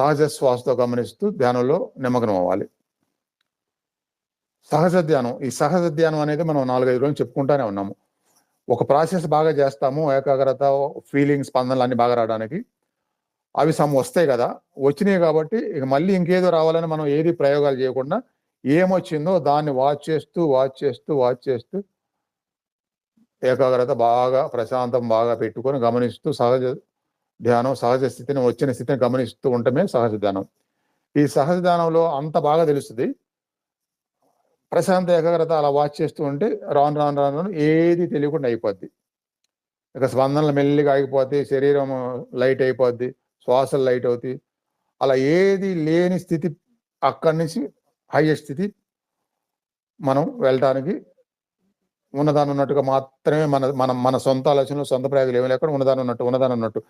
సహజ శ్వాసతో గమనిస్తూ ధ్యానంలో నిమగ్నం అవ్వాలి. సహజ ధ్యానం ఈ సహజ ధ్యానం అనేది మనం నాలుగైదు రోజులు చెప్పుకుంటానే ఉన్నాము. ఒక ప్రాసెస్ బాగా చేస్తాము ఏకాగ్రత ఫీలింగ్ స్పందనలు అన్ని బాగా రావడానికి. అవి సమ్ వస్తాయి కదా వచ్చినాయి కాబట్టి ఇక మళ్ళీ ఇంకేదో రావాలని మనం ఏది ప్రయోగాలు చేయకుండా ఏమొచ్చిందో దాన్ని వాచ్ చేస్తూ వాచ్ చేస్తూ వాచ్ చేస్తూ ఏకాగ్రత బాగా ప్రశాంతం బాగా పెట్టుకొని గమనిస్తూ సహజ ధ్యానం సహజ స్థితిని వచ్చిన స్థితిని గమనిస్తూ ఉండటమే సహజ ధ్యానం. ఈ సహజ ధ్యానంలో అంత బాగా తెలుస్తుంది. ప్రశాంత ఏకాగ్రత అలా వాచ్ చేస్తూ ఉంటే రాను రాను రాను రాను ఏది తెలియకుండా అయిపోద్ది. ఇక స్పందనలు మెల్లిగా ఆగిపోతాయి శరీరం లైట్ అయిపోద్ది శ్వాసలు లైట్ అవుతాయి. అలా ఏది లేని స్థితి అక్కడి నుంచి హైయెస్ట్ స్థితి మనం వెళ్ళటానికి ఉన్నదాన్ని ఉన్నట్టుగా మాత్రమే మన మన మన సొంత ఆలోచనలు సొంత ప్రయోగాలు ఏమి లేకుండా ఉన్నదాన్ని ఉన్నట్టు ఉన్నదాన్ని ఉన్నట్టు.